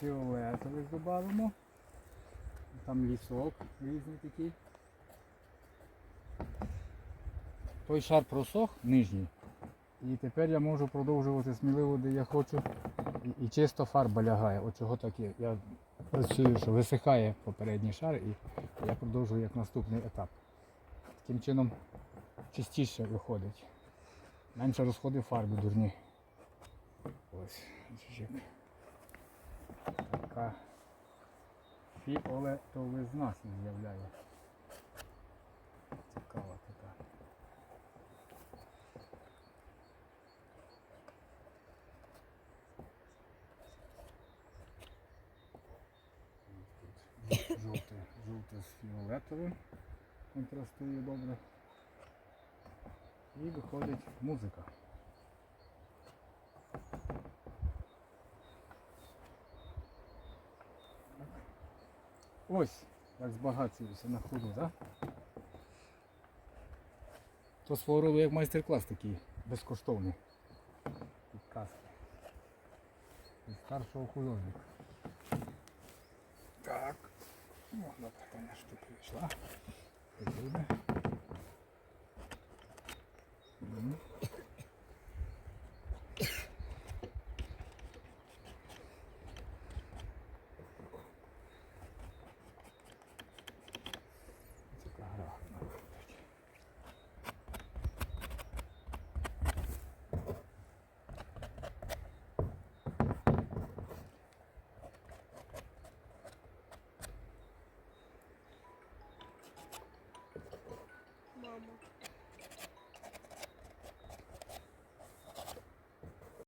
фіолетових додамо. Там лісок різний такий. Той шар просох нижній. І тепер я можу продовжувати сміливо, де я хочу. І, і чисто фарба лягає. От чого так є. Я працюю, що висихає попередній шар і я продовжую як наступний етап. Таким чином чистіше виходить. Менше розходи фарби дурні. Ось. бачиш, як Така фіолетовизна з'являє. Цікава така. Тут Жовте, жовте з фіолетовим контрастує добре. І виходить музика. Ось, як збагачуюся на ходу, так? То свого роду як майстер-клас такий безкоштовний. Підказки. Від старшого художника. Так. О, добре, Таня штука вийшла. додому.